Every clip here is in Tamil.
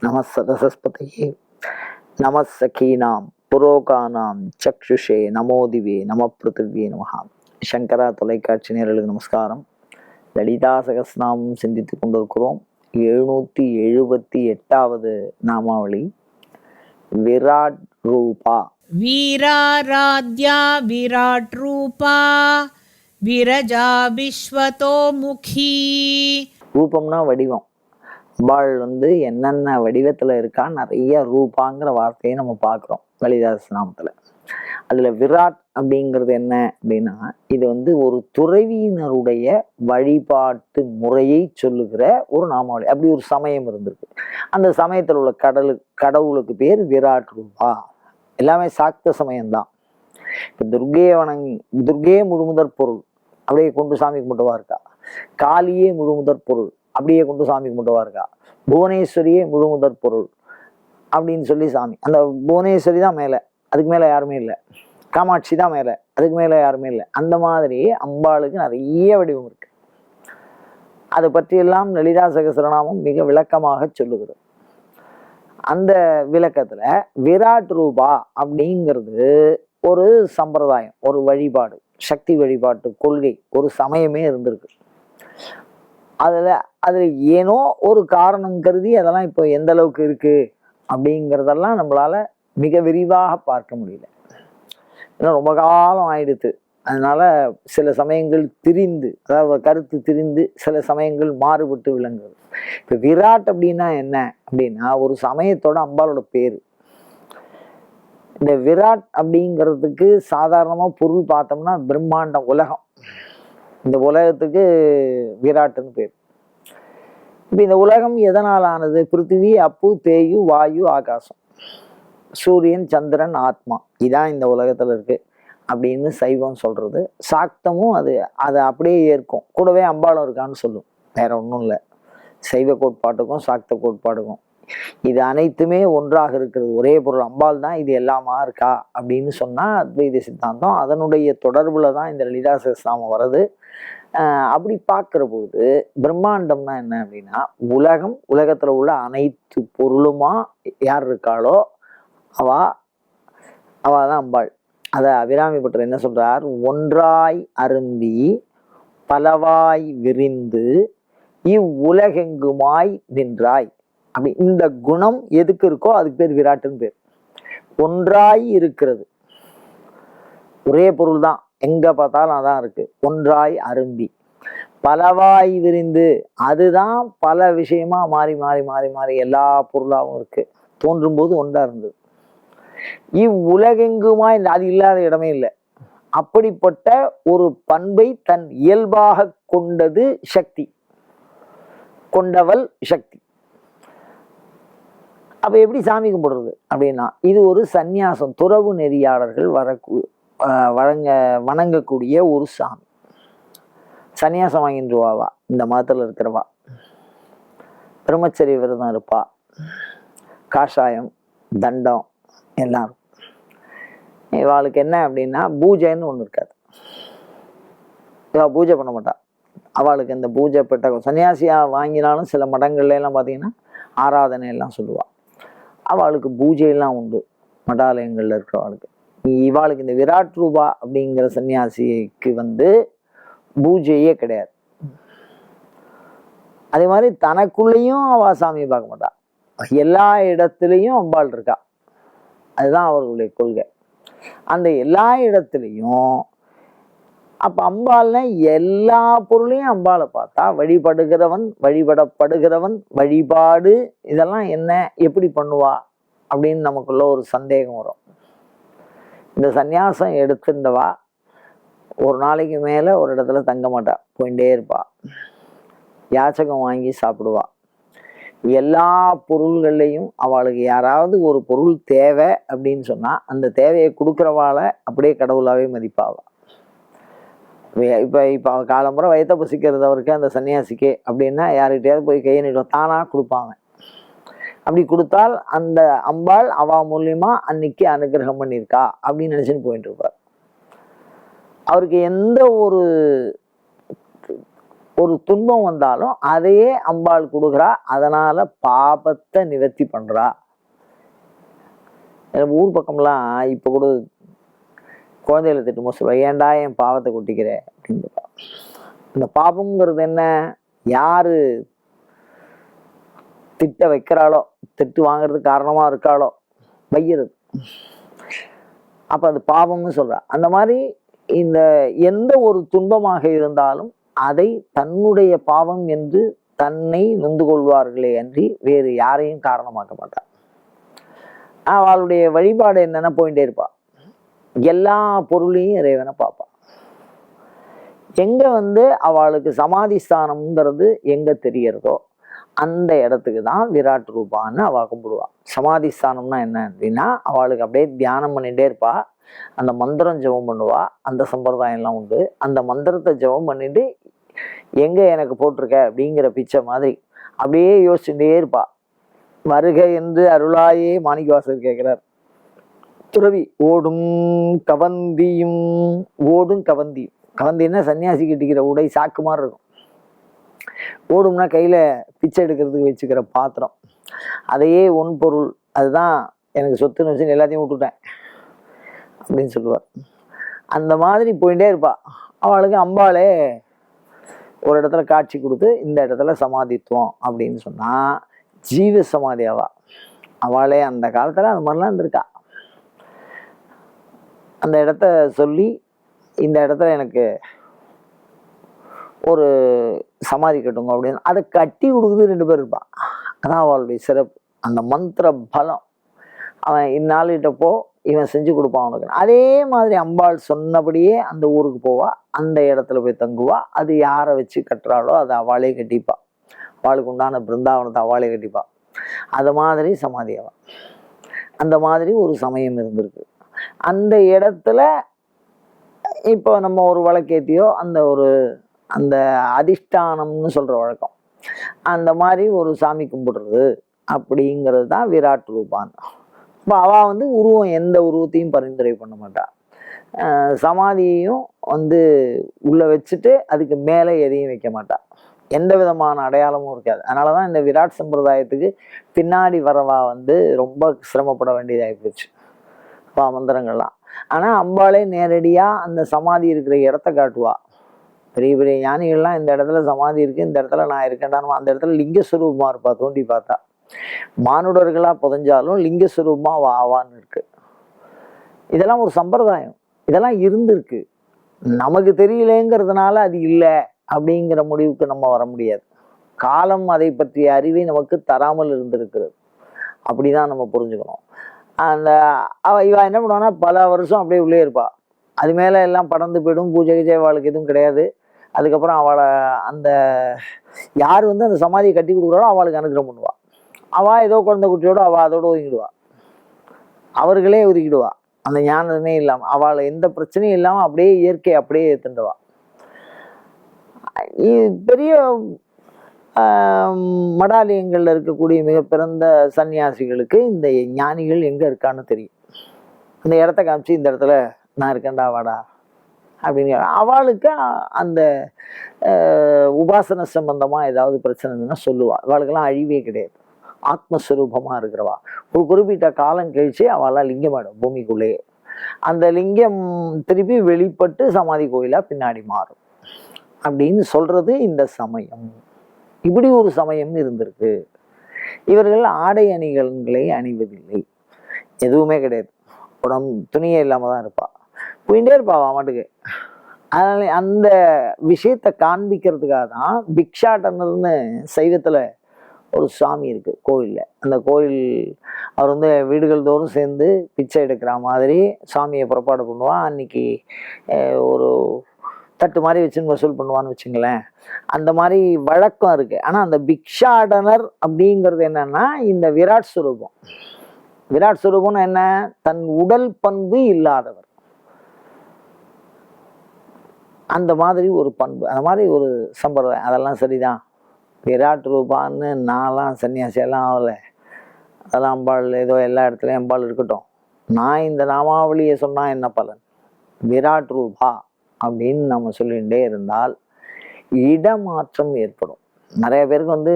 நம சரசஸ்பதையே நம சகீனாம் புரோகானாம் சக்ஷுஷே நமோதிவே நம பிருத்திவியே நமகா சங்கரா தொலைக்காட்சி நேரலுக்கு நமஸ்காரம். லலிதா சகஸ்நாமம் சிந்தித்து கொண்டிருக்கிறோம். எழுநூற்றி எழுபத்தி எட்டாவது நாமாவளி. விராட் ரூபா. வீராராத்யா விராட் ரூபா. விரஜா விஸ்வதோமுகி ரூபம்னா வடிவம். அம்பாள் வந்து என்னென்ன வடிவத்தில் இருக்கா நிறைய ரூபாங்கிற வார்த்தையை நம்ம பார்க்குறோம் கலிதாஸ் நாமத்தில். அதில் விராட் அப்படிங்கிறது என்ன அப்படின்னா இது வந்து ஒரு துறவியினருடைய வழிபாட்டு முறையை சொல்லுகிற ஒரு நாமாவளி. அப்படி ஒரு சமயம் இருந்திருக்கு. அந்த சமயத்தில் உள்ள கடலு கடவுளுக்கு பேர் விராட் ரூபா. எல்லாமே சாக்த சமயம்தான். இப்போ துர்கையை வனங் துர்கையே முழுமுதற் பொருள். அப்படியே கொண்டு சாமி கும்பிட்டுவா இருக்கா. காளியே முழுமுதற் பொருள். அப்படியே கொண்டு சாமி கும்பிட்டுவா இருக்கா புவனேஸ்வரியே முழுமுதற் பொருள் அப்படின்னு சொல்லி சாமி. அந்த புவனேஸ்வரி தான் மேலே. அதுக்கு மேலே யாருமே இல்லை. காமாட்சி தான் மேலே. அதுக்கு மேலே யாருமே இல்லை. அந்த மாதிரி அம்பாளுக்கு நிறைய வடிவம் இருக்கு. அதை பற்றியெல்லாம் லலிதா சகசரநாமம் மிக விளக்கமாக சொல்லுகிறது. அந்த விளக்கத்துல விராட் ரூபா அப்படிங்கிறது ஒரு சம்பிரதாயம் ஒரு வழிபாடு சக்தி வழிபாட்டு கொள்கை ஒரு சமயமே இருந்திருக்கு. அதில் அதில் ஏனோ ஒரு காரணம் கருதி அதெல்லாம் இப்போ எந்த அளவுக்கு இருக்கு அப்படிங்கிறதெல்லாம் நம்மளால மிக விரிவாக பார்க்க முடியல. ஏன்னா ரொம்ப காலம் ஆயிடுத்து. அதனால சில சமயங்கள் திரிந்து அதாவது கருத்து திரிந்து சில சமயங்கள் மாறுபட்டு விளங்குது. இப்போ விராட் அப்படின்னா என்ன அப்படின்னா ஒரு சமயத்தோட அம்பாலோட பேர். இந்த விராட் அப்படிங்கிறதுக்கு சாதாரணமாக பொருள் பார்த்தோம்னா பிரம்மாண்டம் உலகம். இந்த உலகத்துக்கு விராட்டுன்னு பேர். இப்போ இந்த உலகம் எதனால் ஆனது பிருத்திவி அப்பு தேயு வாயு ஆகாசம். சூரியன் சந்திரன் ஆத்மா. இதான் இந்த உலகத்தில் இருக்குது அப்படின்னு சைவம் சொல்கிறது சாக்தமும் அது அதை அப்படியே ஏற்கும். கூடவே அம்பாளம் இருக்கான்னு சொல்லும். வேற ஒன்றும் இல்லை. சைவ கோட்பாட்டுக்கும் சாக்த கோட்பாட்டுக்கும். இது அனைத்துமே ஒன்றாக இருக்கிறது. ஒரே பொருள் அம்பாள் தான் இது எல்லாமா இருக்கா? அப்படின்னு சொன்னா அத்வைத சித்தாந்தம் அதனுடைய தொடர்புல தான் இந்த லலிதா சகஸ்நாமம் வருது ஆஹ் அப்படி பார்க்குற போது பிரம்மாண்டம்னா என்ன அப்படின்னா உலகம் உலகத்துல உள்ள அனைத்து பொருளுமா யார் இருக்காளோ அவா அவா தான் அம்பாள். அதை அபிராமி பட்டர் என்ன சொல்கிறார் ஒன்றாய் அருந்தி பலவாய் விரிந்து இவ்வுலகெங்குமாய் நின்றாய். அப்படி இந்த குணம் எதுக்கு இருக்கோ அதுக்கு பேர் விராட்டுன்னு பேர். ஒன்றாய் இருக்கிறது. ஒரே பொருள் தான். எங்க பார்த்தாலும் அதான் இருக்கு. ஒன்றாய் அரும்பி. பலவாய் விரிந்து அதுதான் பல விஷயமா மாறி மாறி மாறி மாறி எல்லா பொருளாகவும் இருக்கு. தோன்றும் போது ஒன்றா இருந்தது. இவ்வுலகெங்குமாய் அது இல்லாத இடமே இல்லை. அப்படிப்பட்ட ஒரு பண்பை தன் இயல்பாக கொண்டது சக்தி. கொண்டவள் சக்தி. அப்போ எப்படி சாமி கும்பிடுறது அப்படின்னா இது ஒரு சந்நியாசம். துறவு நெறியாளர்கள் வரக்கு வழங்க வணங்கக்கூடிய ஒரு சாமி. சந்நியாசம் வாங்கின்றுவாவா இந்த மதத்தில் இருக்கிறவா பிரம்மச்சரிய விரதம் இருப்பா. காஷாயம் தண்டம் எல்லாம் இருக்கும் இவாளுக்கு என்ன அப்படின்னா பூஜைன்னு ஒன்று இருக்காது. இவா பூஜை பண்ண மாட்டா. அவளுக்கு இந்த பூஜை பெட்டகம் சன்னியாசியாக வாங்கினாலும் சில மடங்கள்லாம் பார்த்தீங்கன்னா ஆராதனை எல்லாம் சொல்லுவாள் அவளுக்கு பூஜையெல்லாம் உண்டு. மடாலயங்கள்ல இருக்கிறவளுக்கு. இவாளுக்கு இந்த விராட் ரூபா அப்படிங்கிற சன்னியாசிக்கு வந்து பூஜையே கிடையாது. அதே மாதிரி தனக்குள்ளேயும் அவ சாமியை பார்க்க மாட்டா. எல்லா இடத்துலையும் அம்பாள் இருக்கா. அதுதான் அவர்களுடைய கொள்கை. அந்த எல்லா இடத்துலையும் அப்போ அம்பாள்னா எல்லா பொருளையும் அம்பாளை பார்த்தா வழிபடுகிறவன் வழிபடப்படுகிறவன் வழிபாடு இதெல்லாம் என்ன எப்படி பண்ணுவா அப்படின்னு நமக்குள்ள ஒரு சந்தேகம் வரும். இந்த சந்நியாசம் எடுத்துட்டவா ஒரு நாளைக்கு மேலே ஒரு இடத்துல தங்க மாட்டா போயிட்டே இருப்பா. யாச்சகம் வாங்கி சாப்பிடுவா. எல்லா பொருள்கள்லையும் அவளுக்கு யாராவது ஒரு பொருள் தேவை அப்படின்னு சொன்னால் அந்த தேவையை கொடுக்குறவாளை அப்படியே கடவுளாகவே மதிப்பாவா. இப்போ இப்போ அவ காலம்புற வயத்த பசிக்கிறது அவருக்கு அந்த சன்னியாசிக்கு அப்படின்னா யாருக்கிட்டையாவது போய் கையை நீட்டும் தானா கொடுப்பாங்க அப்படி கொடுத்தால் அந்த அம்பாள் அவா மூலியமா அன்னைக்கு அனுகிரகம் பண்ணியிருக்கா அப்படின்னு நினச்சின்னு போயிட்டு இருப்பார். அவருக்கு எந்த ஒரு ஒரு துன்பம் வந்தாலும் அதையே அம்பாள் கொடுக்குறா. அதனால பாபத்தை நிவர்த்தி பண்றா. ஊர் பக்கம்லாம் இப்போ கூட குழந்தைகளை திட்டுமோ சொல்லுவா ஏன்டா என் பாவத்தை கொட்டிக்கிற? அப்படின்னு இந்த பாபங்கிறது என்ன? யாரு திட்ட வைக்கிறாளோ திட்டு வாங்குறதுக்கு காரணமா இருக்காளோ வையிறது அப்ப அது பாவம்னு சொல்றா. அந்த மாதிரி இந்த எந்த ஒரு துன்பமாக இருந்தாலும் அதை தன்னுடைய பாவம் என்று தன்னை நொந்து கொள்வார்களே அன்றி வேறு யாரையும் காரணமாக்க மாட்டார் அவளுடைய வழிபாடு என்னென்ன போயிட்டே இருப்பாள் எல்லா பொருளையும் இறைவனை பார்ப்பான். எங்கே வந்து அவளுக்கு சமாதி ஸ்தானம்ங்கிறது எங்கே தெரியறதோ அந்த இடத்துக்கு தான் விராட் ரூபான்னு அவள் கும்பிடுவாள் சமாதி ஸ்தானம்னா என்ன அப்படின்னா அவளுக்கு அப்படியே தியானம் பண்ணிகிட்டே இருப்பாள் அந்த மந்திரம் ஜெபம் பண்ணுவா. அந்த சம்பிரதாயம்லாம் உண்டு. அந்த மந்திரத்தை ஜெபம் பண்ணிட்டு எங்க எனக்கு போட்டிருக்க? அப்படிங்கிற பிச்சை மாதிரி அப்படியே யோசிச்சுட்டே இருப்பா. வருக என்று அருளாயே மாணிக்கவாசர் கேட்கிறார் துறவி ஓடும் கவந்தியும் ஓடும் கவந்தியும். கவந்தின்னா சன்னியாசி கட்டிக்கிற உடை சாக்கு மாதிரி இருக்கும். ஓடும்னா கையில் பிச்சை எடுக்கிறதுக்கு வச்சுக்கிற பாத்திரம். அதையே ஒன் பொருள். அதுதான் எனக்கு சொத்துன்னு வச்சு எல்லாத்தையும் விட்டுட்டேன் அப்படின்னு சொல்லுவார். அந்த மாதிரி போயிட்டே இருப்பா. அவளுக்கு அம்பாளே ஒரு இடத்துல காட்சி கொடுத்து இந்த இடத்துல சமாதித்துவம் அப்படின்னு சொன்னால் ஜீவ சமாதி அவளே அந்த காலத்தில் அந்த மாதிரிலாம் இருந்திருக்கா. அந்த இடத்த சொல்லி இந்த இடத்துல எனக்கு ஒரு சமாதி கட்டுங்க அப்படின்னு. அதை கட்டி கொடுக்குது ரெண்டு பேர் இருப்பான். அதான் அவளுடைய சிறப்பு. அந்த மந்திர பலம். அவன் இந்நாள்கிட்ட போ இவன் செஞ்சு கொடுப்பான் அவனுக்கு. அதே மாதிரி அம்பாள் சொன்னபடியே அந்த ஊருக்கு போவா. அந்த இடத்துல போய் தங்குவா. அது யாரை வச்சு கட்டுறாளோ அதை அவளே கட்டிப்பா. அவளுக்கு உண்டான பிருந்தாவனத்தை அவளே கட்டிப்பா. அது மாதிரி சமாதி அவன். அந்த மாதிரி ஒரு சமயம் இருந்திருக்கு. அந்த இடத்துல இப்போ நம்ம ஒரு வழக்கேத்தியோ அந்த ஒரு அந்த அதிஷ்டானம்னு சொல்ற வழக்கம். அந்த மாதிரி ஒரு சாமி கும்பிடுறது அப்படிங்கிறது தான் விராட் ரூபான். இப்போ அவள் வந்து உருவம் எந்த உருவத்தையும் பரிந்துரை பண்ண மாட்டாள் சமாதியையும் வந்து உள்ள வச்சுட்டு அதுக்கு மேலே எதையும் வைக்க மாட்டாள் எந்த விதமான அடையாளமும் இருக்காது. அதனால தான் இந்த விராட் சம்பிரதாயத்துக்கு பின்னாடி வரவா வந்து ரொம்ப சிரமப்பட வேண்டியதாகி போச்சு. பா மந்திரங்கள்லாம். ஆனால் அம்பாளே நேரடியாக அந்த சமாதி இருக்கிற இடத்த காட்டுவா. பெரிய பெரிய ஞானிகள்லாம் இந்த இடத்துல சமாதி இருக்கு இந்த இடத்துல நான் இருக்கேன்டான்னு அந்த இடத்துல லிங்கஸ்வரூபமாக இருப்பா தோண்டி பார்த்தா. மானுடர்களாக புதைஞ்சாலும் லிங்கஸ்வரூபமாக வா ஆவான்னு இருக்கு. இதெல்லாம் ஒரு சம்பிரதாயம். இதெல்லாம் இருந்திருக்கு. நமக்கு தெரியலங்கிறதுனால அது இல்லை அப்படிங்கிற முடிவுக்கு நம்ம வர முடியாது. காலம் அதை பற்றிய அறிவை நமக்கு தராமல் இருந்திருக்கிறது. அப்படிதான் நம்ம புரிஞ்சுக்கணும். அந்த அவ இவ என்ன பண்ணுவான்னா பல வருஷம் அப்படியே உள்ளே இருப்பா. அது மேலே எல்லாம் படர்ந்து போயிடும் பூஜை கீஜை அவளுக்கு எதுவும் கிடையாது. அதுக்கப்புறம் அவளை அந்த யார் வந்து அந்த சமாதியை கட்டி கொடுக்குறாளோ அவளுக்கு அனுகிரகம் பண்ணுவாள் அவள் ஏதோ குழந்தை குட்டியோட அவள் அதோட ஒதுங்கிடுவா. அவர்களே ஒதுக்கிடுவா அந்த ஞானமே இல்லாமல் அவளை எந்த பிரச்சனையும் இல்லாமல் அப்படியே இயற்கை அப்படியே ஏற்றுண்டுவா பெரிய மடாலயங்களில் இருக்கக்கூடிய மிக பிறந்த சன்னியாசிகளுக்கு இந்த ஞானிகள் எங்கே இருக்கான்னு தெரியும். இந்த இடத்த காமிச்சு இந்த இடத்துல நான் இருக்கேன்டா வாடா அப்படின்னு அவளுக்கு அந்த உபாசன சம்பந்தமா ஏதாவது பிரச்சனை இருந்ததுன்னா சொல்லுவாள் அவளுக்கெல்லாம் அழிவே கிடையாது. ஆத்மஸ்வரூபமாக இருக்கிறவா. ஒரு குறிப்பிட்ட காலம் கழிச்சு அவளால் லிங்கமாயிடும் பூமிக்குள்ளேயே. அந்த லிங்கம் திருப்பி வெளிப்பட்டு சமாதி கோயிலாக பின்னாடி மாறும். அப்படின்னு சொல்றது இந்த சமயம். இப்படி ஒரு சமயம் இருந்திருக்கு. இவர்கள் ஆடை அணிகலன்களை அணிவதில்லை. எதுவுமே கிடையாது. உடம்பு துணியே இல்லாம தான் இருப்பா. போயிட்டே இருப்பா மாட்டுக்கு அதனால அந்த விஷயத்தை காண்பிக்கிறதுக்காக தான் பிக்ஷாட்டனர்னு சைவத்துல ஒரு சாமி இருக்கு கோயில்ல. அந்த கோயில் அவர் வந்து வீடுகள் தோறும் சேர்ந்து பிச்சை எடுக்கிற மாதிரி சாமியை புறப்பாடு பண்ணுவான் அன்னைக்கு ஒரு தட்டு மாதிரி வச்சுன்னு வசூல் பண்ணுவான்னு வச்சுங்களேன். அந்த மாதிரி வழக்கம் இருக்கு. ஆனா அந்த பிக்ஷாடனர் அப்படிங்கிறது என்னன்னா இந்த விராட் சுரூபம். விராட் சுரூபம்னு என்ன? தன் உடல் பண்பு இல்லாதவர். அந்த மாதிரி ஒரு பண்பு அந்த மாதிரி ஒரு சம்பிரதாயம். அதெல்லாம் சரிதான். விராட் ரூபான்னு நான்லாம் சன்னியாசியெல்லாம் ஆகல அதெல்லாம் அம்பாள் ஏதோ எல்லா இடத்துலையும் அம்பாள் இருக்கட்டும். நான் இந்த நாமாவளியை சொன்னா என்ன பலன்? விராட் ரூபா. அப்படின்னு நம்ம சொல்லிகிட்டே இருந்தால் இடமாற்றம் ஏற்படும். நிறைய பேருக்கு வந்து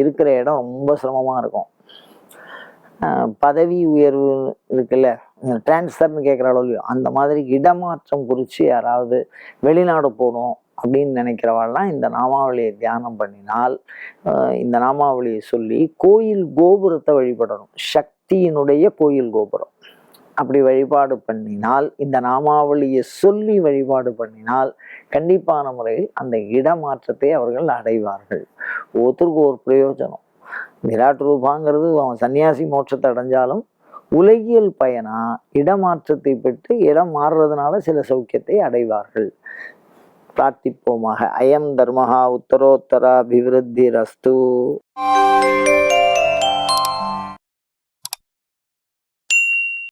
இருக்கிற இடம் ரொம்ப சிரமமாக இருக்கும். பதவி உயர்வு இருக்குல்ல டிரான்ஸ்ஃபர்னு கேட்குற அளவு அந்த மாதிரி இடமாற்றம் குறித்து யாராவது வெளிநாடு போகணும் அப்படின்னு நினைக்கிறவாள்லாம் இந்த நாமாவளியை தியானம் பண்ணினால் இந்த நாமாவளியை சொல்லி கோயில் கோபுரத்தை வழிபடணும். சக்தியினுடைய கோயில் கோபுரம். அப்படி வழிபாடு பண்ணினால் இந்த நாமாவளியை சொல்லி வழிபாடு பண்ணினால் கண்டிப்பான முறையில் அந்த இடமாற்றத்தை அவர்கள் அடைவார்கள். ஒருத்தருக்கு ஒரு பிரயோஜனம். விராட் ரூபாங்கிறது அவன் சன்னியாசி மோட்சத்தை அடைஞ்சாலும் உலகியல் பயனா இடமாற்றத்தை பெற்று இடம் மாறுறதுனால சில சௌக்கியத்தை அடைவார்கள். பிரார்த்திப்போமாக. அயம் தர்மஹா உத்தரோத்தர அபிவிருத்தி ரஸ்து